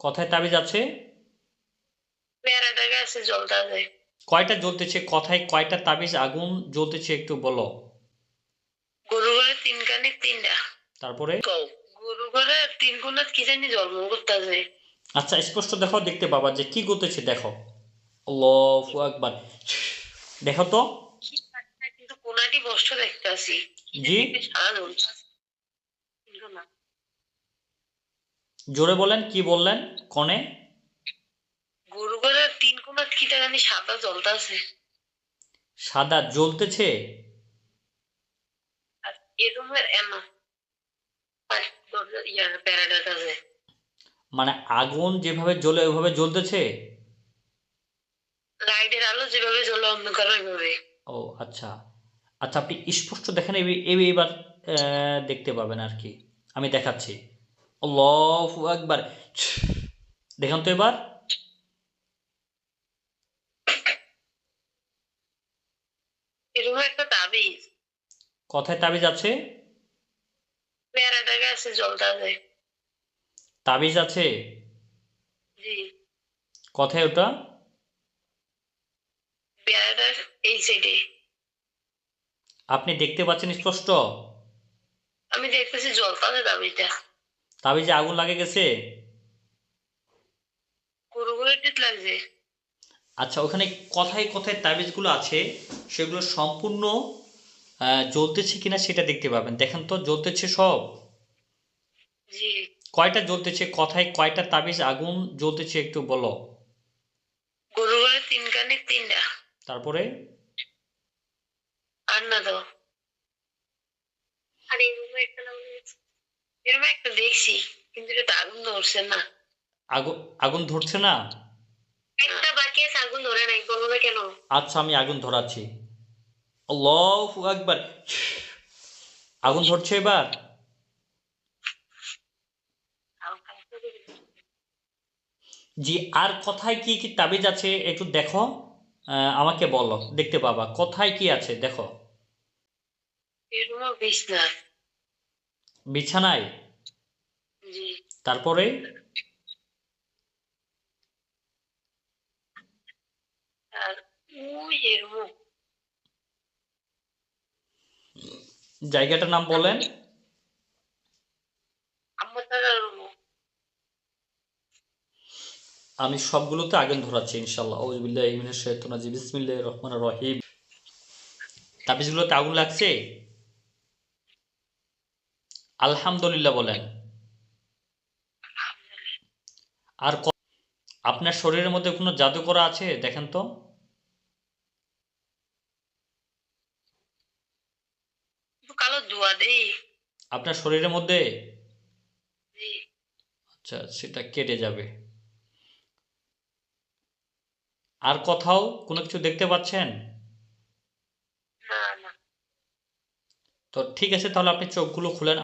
কথায় তাবিজ আছে? কয়টা জ্বলতেছে? কথায় কয়টা তাবিজ আগুন জ্বলতেছে একটু বলো। গরু ঘরে তিন কানে তিনটা। তারপরে? গরু ঘরে তিন কোনাত কি জানি জন্ম করতেছে। আচ্ছা স্পষ্ট দেখো দেখতে পাবা যে কি করতেছে দেখো। আল্লাহু আকবার। দেখো তো। কিন্তু কোনাটি বস্ত দেখতেছি। জি। সারা না। জোরে বলেন কি বললেন? কনে? গরু ঘরে তিন কোনাত কি জানি সাদা জলটাছে সাদা জ্বলতেছে? মানে আগুন যেভাবে জ্বলে ওইভাবে জ্বলতেছে? লাইটের আলো যেভাবে জ্বলে অন্ধকার ওইভাবে। ও আচ্ছা। আচ্ছা আপনি স্পষ্ট দেখেন এবার দেখতে পাবেন আর কি। আমি দেখাচ্ছি। আল্লাহু আকবার দেখুন তো এবার কথায় তাবিজ আছে তাবিজ আছে জি কথায় ওটা পেয়ারাটার এই সাইডে আপনি দেখতে পাচ্ছেন স্পষ্ট আমি দেখতেছি জলটাছে তাবিজটা তাবিজে আগুন লাগে গেছে? আচ্ছা ওখানে কথায় কথায় তাবিজগুলো আছে সেগুলো সম্পূর্ণ জ্বলতেছে কিনা সেটা দেখতে পাবেন। দেখেন তো জ্বলতেছে সব। কয়টা জ্বলতেছে? কথায় কয়টা তাবিজ আগুন জ্বলতেছে একটু বলো। গরু তিন কানে তিনটা। তারপরে? আর না তো। আর এই রুমে একটা রুমে একটা দেখছি কিন্তু এটা আগুন ধরছে না। আগুন আগুন ধরছে না? একটা বাকি আছে আগুন ধরে নাই বলব না কেন? আচ্ছা আমি আগুন ধরাচ্ছি। আল্লাহু আকবার। আগুন ধরছে এবার? জি আর কোথায় কি কি তাবিজ আছে একটু দেখো? আহ, আমাকে বলো দেখতে পাবা। কোথায় কি আছে দেখো। বিছনা বিছানায়? তারপরে? জায়গাটার নাম বলেন। আমি সবগুলোতে আগুন ধরাচ্ছি ইনশাল্লাহ বিসমিল্লাহির রহমানির রহিম। তাবিজগুলোতে আগুন লাগছে? আলহামদুলিল্লাহ বলেন। আর আপনার শরীরের মধ্যে কোনো জাদু করা আছে? দেখেন তো। আপনার শরীরের মধ্যে? আচ্ছা সেটা কেটে যাবে। আর কোথাও কোনো কিছু দেখতে পাচ্ছেন? তো ঠিক আছে তাহলে আপনি চোখগুলো খুলেন।